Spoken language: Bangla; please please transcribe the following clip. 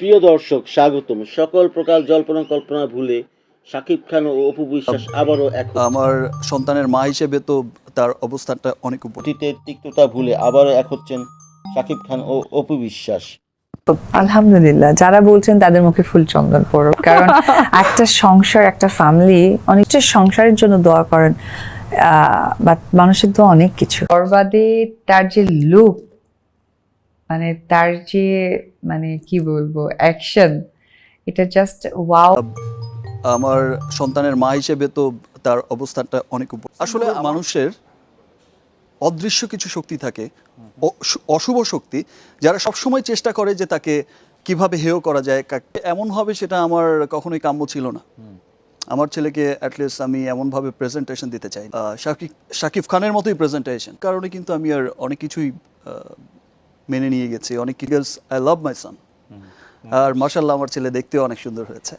প্রিয় দর্শক স্বাগতম। সকল প্রকার জল্পনা কল্পনা ভুলে শাকিব খান ও অপু বিশ্বাস আবারও এক আমার সন্তানের মা হিসেবে তো তার অবস্থানটা অনেক উপর অতীতের তিক্ততা ভুলে আবারও এক হচ্ছেন শাকিব খান ও অপু বিশ্বাস। আলহামদুলিল্লাহ। যারা বলছেন তাদের মুখে ফুল চন্দন পড়ো কারণ একটা সংসার একটা ফ্যামিলি অনেকটা সংসারের জন্য দোয়া করেন বাট মানুষের তো অনেক কিছু। সর্বাদে তার যে লুক মানে তার যে মানে কি বলব অ্যাকশন এটা জাস্ট ওয়াও আমার সন্তানের মা হিসেবে তো তার অবস্থানটা অনেক উপর আসলে মানুষের অদৃশ্য কিছু শক্তি থাকে অশুভ শক্তি যারা সবসময় চেষ্টা করে যে তাকে কীভাবে হেয় করা যায় এমন হবে সেটা আমার কখনোই কাম্য ছিল না। আমার ছেলেকে অ্যাটলিস্ট আমি এমনভাবে প্রেজেন্টেশন দিতে চাই আহ, শাকিব শাকিব খানের মতোই প্রেজেন্টেশন কারণে কিন্তু আমি আর অনেক কিছুই মেনে নিয়ে গেছি। অনেক আই লাভ মাই সান আর মার্শাল্লাহ আমার ছেলে দেখতেও অনেক সুন্দর হয়েছে।